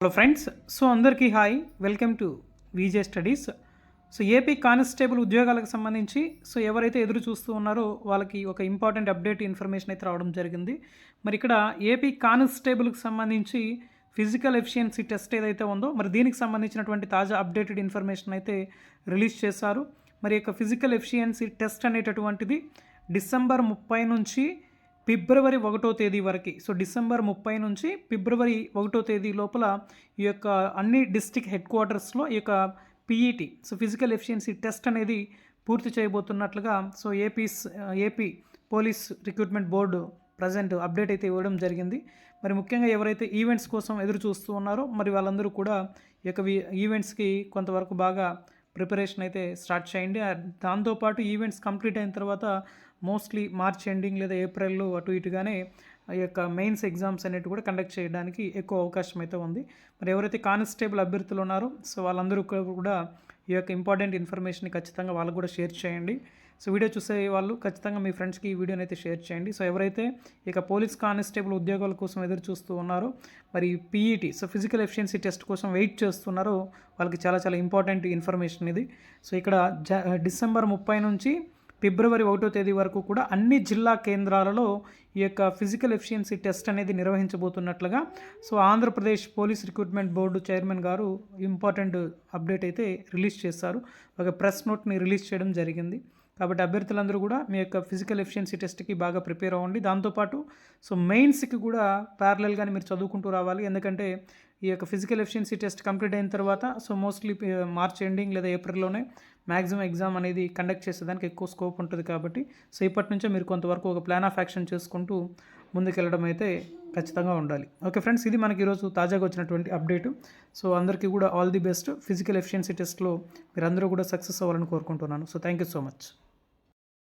Hello friends so అందరికీ hi welcome to VJ studies so AP constable ఉద్యోగాలకు సంబంధించి so ఎవరైతే ఎదురు చూస్తూ ఉన్నారో వాళ్ళకి ఒక ఇంపార్టెంట్ అప్డేట్ ఇన్ఫర్మేషన్ అయితే రావడం జరిగింది. మరి ఇక్కడ ఏపీ కానిస్టేబుల్కి సంబంధించి ఫిజికల్ ఎఫిషియన్సీ టెస్ట్ ఏదైతే ఉందో మరి దీనికి సంబంధించినటువంటి తాజా అప్డేటెడ్ ఇన్ఫర్మేషన్ అయితే రిలీజ్ చేశారు. మరి యొక్క ఫిజికల్ ఎఫిషియన్సీ టెస్ట్ అనేటటువంటిది డిసెంబర్ ముప్పై నుంచి ఫిబ్రవరి ఒకటో తేదీ వరకు సో డిసెంబర్ ముప్పై నుంచి ఫిబ్రవరి ఒకటో తేదీ లోపల ఈ యొక్క అన్ని డిస్టిక్ హెడ్ క్వార్టర్స్లో ఈ యొక్క PET so physical efficiency test అనేది పూర్తి చేయబోతున్నట్లుగా so APs AP police recruitment board present update అయితే ఇవ్వడం జరిగింది. మరి ముఖ్యంగా ఎవరైతే ఈవెంట్స్ కోసం ఎదురు చూస్తూ ఉన్నారో మరి వాళ్ళందరూ కూడా ఈ యొక్క ఈవెంట్స్కి కొంతవరకు బాగా ప్రిపరేషన్ అయితే స్టార్ట్ చేయండి. దాంతోపాటు ఈవెంట్స్ కంప్లీట్ అయిన తర్వాత మోస్ట్లీ మార్చ్ ఎండింగ్ లేదా ఏప్రిల్లో అటు ఇటుగానే ఆ యొక్క మెయిన్స్ ఎగ్జామ్స్ అనేవి కూడా కండక్ట్ చేయడానికి ఎక్కువ అవకాశం అయితే ఉంది. మరి ఎవరైతే కానిస్టేబుల్ అభ్యర్థులు ఉన్నారో సో వాళ్ళందరూ కూడా ఈ యొక్క ఇంపార్టెంట్ ఇన్ఫర్మేషన్ ఖచ్చితంగా వాళ్ళకు కూడా షేర్ చేయండి. సో వీడియో చూసే వాళ్ళు ఖచ్చితంగా మీ ఫ్రెండ్స్కి ఈ వీడియోని అయితే షేర్ చేయండి. సో ఎవరైతే ఇక పోలీస్ కానిస్టేబుల్ ఉద్యోగాల కోసం ఎదురు చూస్తూ ఉన్నారో మరి PET so physical efficiency test కోసం వెయిట్ చేస్తున్నారో వాళ్ళకి చాలా చాలా ఇంపార్టెంట్ ఇన్ఫర్మేషన్ ఇది. సో ఇక్కడ జ డిసెంబర్ ముప్పై నుంచి ఫిబ్రవరి ఒకటో తేదీ వరకు కూడా అన్ని జిల్లా కేంద్రాలలో ఈ యొక్క ఫిజికల్ ఎఫిషియన్సీ టెస్ట్ అనేది నిర్వహించబోతున్నట్లుగా. So Andhra Pradesh police recruitment board chairman గారు ఇంపార్టెంట్ అప్డేట్ అయితే రిలీజ్ చేశారు. ఒక ప్రెస్ నోట్ని రిలీజ్ చేయడం జరిగింది. కాబట్టి అభ్యర్థులందరూ కూడా మీ యొక్క ఫిజికల్ ఎఫిషియన్సీ టెస్ట్కి బాగా ప్రిపేర్ అవ్వండి. దాంతోపాటు సో మెయిన్స్కి కూడా ప్యారలల్గానే మీరు చదువుకుంటూ రావాలి. ఎందుకంటే ఈ యొక్క ఫిజికల్ ఎఫిషియన్సీ టెస్ట్ కంప్లీట్ అయిన తర్వాత సో మోస్ట్లీ మార్చ్ ఎండింగ్ లేదా ఏప్రిల్లోనే మ్యాక్సిమం ఎగ్జామ్ అనేది కండక్ట్ చేసేదానికి ఎక్కువ స్కోప్ ఉంటుంది కాబట్టి సో ఇప్పటి నుంచే మీరు కొంతవరకు ఒక ప్లాన్ ఆఫ్ యాక్షన్ చేసుకుంటూ ముందుకెళ్ళడం అయితే ఖచ్చితంగా ఉండాలి. ఓకే ఫ్రెండ్స్ ఇది మనకి ఈరోజు తాజాగా వచ్చినటువంటి అప్డేట్. సో అందరికీ కూడా all the best. Physical efficiency టెస్ట్లో మీరు అందరూ కూడా సక్సెస్ అవ్వాలని కోరుకుంటున్నాను. So thank you so much.